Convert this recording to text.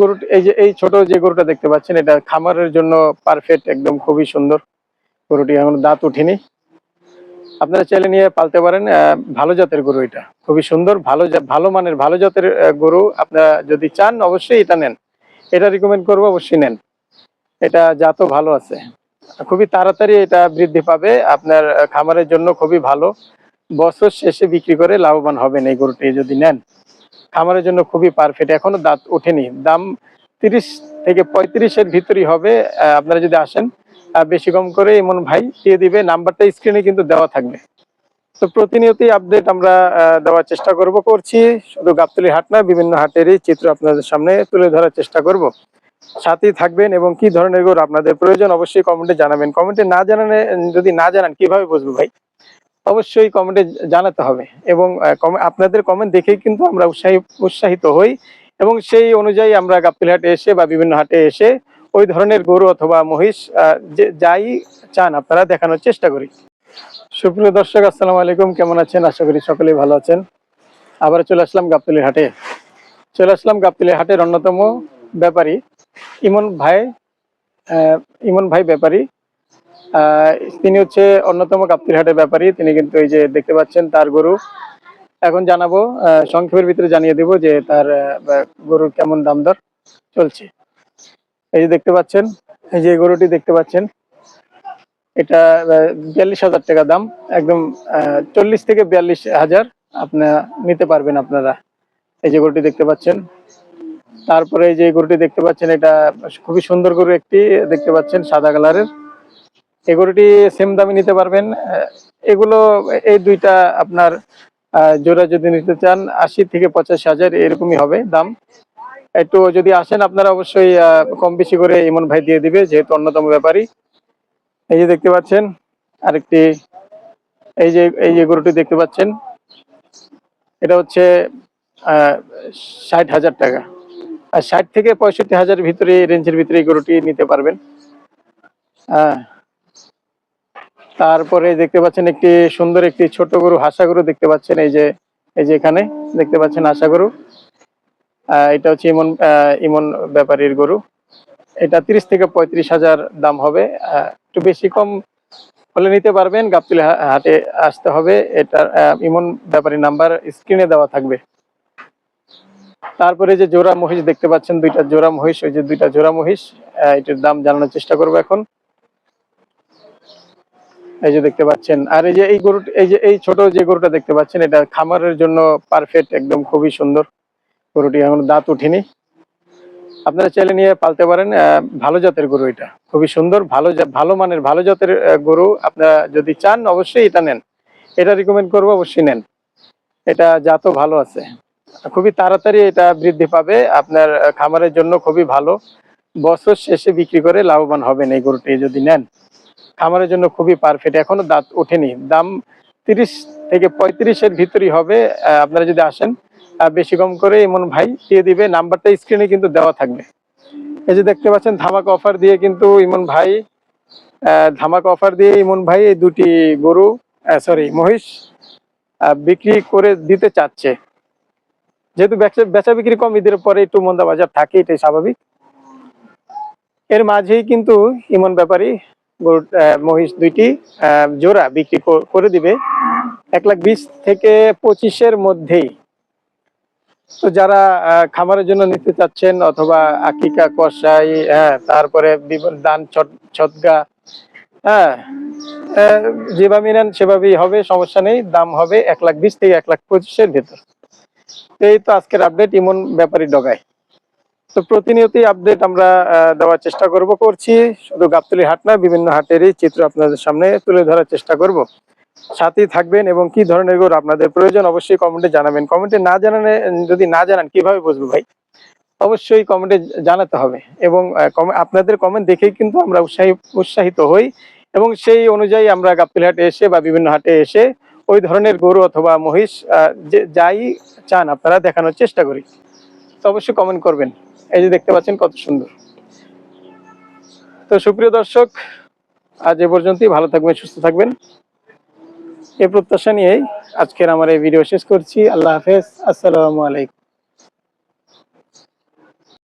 গরু এই যে, এই ছোট যে গরুটা দেখতে পাচ্ছেন, এটা খামারের জন্য পারফেক্ট একদম খুবই সুন্দর। গরুটি এখন দাঁত উঠেনি। আপনারা চাইলে নিয়ে পালতে পারেন ভালো জাতের গরু এটা। খুবই সুন্দর, ভালো ভালো মানের, ভালো জাতের গরু আপনারা যদি চান, অবশ্যই এটা নেন। এটা রিকমেন্ড করব, অবশ্যই নেন। এটা জাতও ভালো আছে। খুবই তাড়াতাড়ি এটা বৃদ্ধি পাবে, আপনার খামারের জন্য খুবই ভালো। বছর শেষে বিক্রি করে লাভবান হবেন এই গরুটি, যদি নেন। খামারের জন্য খুবই পারফেক্ট এখনও দাঁত ওঠেনি। দাম তিরিশ থেকে পঁয়ত্রিশের ভিতরই হবে। আপনারা যদি আসেন বেশি কম করে এমন ভাই দিয়ে দিবে। নাম্বারটা স্ক্রিনে কিন্তু দেওয়া থাকবে। তো প্রতিনিয়তই আপডেট আমরা দেওয়ার চেষ্টা করব, করছি। শুধু গাবতলি হাট না, বিভিন্ন হাটেরই চিত্র আপনাদের সামনে তুলে ধরার চেষ্টা করব। সাথেই থাকবেন এবং কি ধরনের গরু আপনাদের প্রয়োজন অবশ্যই কমেন্টে জানাবেন। কমেন্টে না জানালে, যদি না জানান, কীভাবে বুঝব ভাই? অবশ্যই কমেন্টে জানাতে হবে এবং আপনাদের কমেন্ট দেখেই কিন্তু আমরা উৎসাহী, উৎসাহিত হই এবং সেই অনুযায়ী আমরা গাবতলি হাটে এসে বা বিভিন্ন হাটে এসে ওই ধরনের গরু অথবা মহিষ যে যাই চান আপনারা দেখানোর চেষ্টা করি। সুপ্রিয় দর্শক, আসসালামু আলাইকুম। কেমন আছেন? আশা করি সকলেই ভালো আছেন। আবার চলে আসলাম গাবতলির হাটে চলে আসলাম গাবতলির হাটের অন্যতম ব্যাপারী, ইমন ভাই ইমন ভাই ব্যাপারী। তিনি হচ্ছে অন্যতম গাবতলির হাটের ব্যাপারী। তিনি কিন্তু এই যে দেখতে পাচ্ছেন তার গরু। এখন জানাব সংক্ষেপের ভিতরে জানিয়ে দেব যে তার গরুর কেমন দাম দর চলছে। এই যে দেখতে পাচ্ছেন, এই যে গরুটি দেখতে পাচ্ছেন, এটা বিয়াল্লিশ হাজার টাকা দাম। একদম চল্লিশ থেকে বিয়াল্লিশ হাজার আপনার নিতে পারবেন আপনারা। এই যে গরুটি দেখতে পাচ্ছেন, তারপরে এই যে গরুটি দেখতে পাচ্ছেন, এটা খুবই সুন্দর গরু একটি, দেখতে পাচ্ছেন সাদা কালারের। এই গরুটি সেম দামে নিতে পারবেন। এগুলো, এই দুইটা আপনার জোড়া যদি নিতে চান, আশি থেকে পঁচাশি হাজার এরকমই হবে দাম। একটু যদি আসেন, আপনারা অবশ্যই কম বেশি করে ইমন ভাই দিয়ে দিবে, যেহেতু অন্যতম ব্যাপারী। এই যে দেখতে পাচ্ছেন, আরেকটি, এই যে এই যে গরুটি দেখতে পাচ্ছেন, এটা হচ্ছে ষাট হাজার টাকা। আর ষাট থেকে পঁয়ষট্টি হাজার ভিতরে রেঞ্জের ভিতরে এই গরুটি নিতে পারবেন। হ্যাঁ তারপরে দেখতে পাচ্ছেন একটি সুন্দর একটি ছোট গরু, হাসা গরু দেখতে পাচ্ছেন, এই যে এই যে এখানে দেখতে পাচ্ছেন হাসা গরু। এটা হচ্ছে ইমন ইমন ব্যাপারীর গরু। এটা তিরিশ থেকে পঁয়ত্রিশ হাজার দাম হবে। একটু বেশি কম হলে নিতে পারবেন, গাবতলি হাটে আসতে হবে। এটা ইমন ব্যাপারী নাম্বার স্ক্রিনে দেওয়া থাকবে। তারপরে যে জোড়া মহিষ দেখতে পাচ্ছেন, দুইটা জোড়া মহিষ, ওই যে দুইটা জোড়া মহিষ এটার দাম জানানোর চেষ্টা করব এখন। এই যে দেখতে পাচ্ছেন। আর এই যে এই গরু, এই যে এই ছোট যে গরুটা দেখতে পাচ্ছেন, এটা খামারের জন্য পারফেক্ট একদম খুবই সুন্দর। গরুটি এখন দাঁত উঠেনি। আপনারা চাইলে নিয়ে পালতে পারেন ভালো জাতের গরু এটা। খুবই সুন্দর, ভালো ভালো মানের, ভালো জাতের গরু আপনারা যদি চান, অবশ্যই এটা নেন। এটা রিকমেন্ড করব, অবশ্যই নেন। এটা জাতও ভালো আছে। খুবই তাড়াতাড়ি এটা বৃদ্ধি পাবে, আপনার খামারের জন্য খুবই ভালো। বছর শেষে বিক্রি করে লাভবান হবেন এই গরুটি যদি নেন। খামারের জন্য খুবই পারফেক্ট এখনও দাঁত ওঠেনি। দাম তিরিশ থেকে পঁয়ত্রিশের ভিতরই হবে। আপনারা যদি আসেন বেশি কম করে এমন ভাই দিয়ে দিবে। নাম্বারটা স্ক্রিনে কিন্তু দেওয়া থাকবে। এই যে দেখতে পাচ্ছেন, ধামাক অফার দিয়ে কিন্তু ইমন ভাই ধামাক অফার দিয়ে ইমন ভাই এই দুটি গরু সরি মহিষ বিক্রি করে দিতে চাচ্ছে। যেহেতু বেচা বিক্রি কম, ঈদের পরে একটু মন্দা বাজার থাকে, এটাই স্বাভাবিক। এর মাঝেই কিন্তু ইমন ব্যাপারী গরু মহিষ দুইটি জোড়া বিক্রি কর- দিবে এক লাখ বিশ থেকে পঁচিশের মধ্যেই। তো যারা খামারের জন্য নিতে চাচ্ছেন অথবা আকিকা কষাই হ্যাঁ তারপরে দান ছট- ছটগা হ্যাঁ যেভাবে নেন সেভাবেই হবে, সমস্যা নেই, দাম হবে এক লাখ বিশ থেকে এক লাখ পঁচিশের ভেতর। এই তো আজকের আপডেট ইমন ব্যাপারী ডগায়। তো প্রতিনিয়তই আপডেট আমরা দেওয়ার চেষ্টা করব, করছি। শুধু গাবতলি হাট না, বিভিন্ন হাটেরই চিত্র আপনাদের সামনে তুলে ধরার চেষ্টা করব। সাথেই থাকবেন এবং কি ধরনের গরু আপনাদের প্রয়োজন অবশ্যই কমেন্টে জানাবেন। কমেন্টে না জানালে, যদি না জানান, কীভাবে বুঝব ভাই? অবশ্যই কমেন্টে জানাতে হবে এবং আপনাদের কমেন্ট দেখেই কিন্তু আমরা উৎসাহী, উৎসাহিত হই এবং সেই অনুযায়ী আমরা গাবতলি হাটে এসে বা বিভিন্ন হাটে এসে ওই ধরনের গরু অথবা মহিষ যাই চান আপনারা দেখানোর চেষ্টা করি। তো অবশ্যই কমেন্ট করবেন। এই যে দেখতে পাচ্ছেন কত সুন্দর। তো সুপ্রিয় দর্শক, আজ এ পর্যন্তই। ভালো থাকবেন, সুস্থ থাকবেন। এই প্রত্যাশা নিয়েই আজকের আমার এই ভিডিও শেষ করছি। আল্লাহ হাফেজ। আসসালামু আলাইকুম।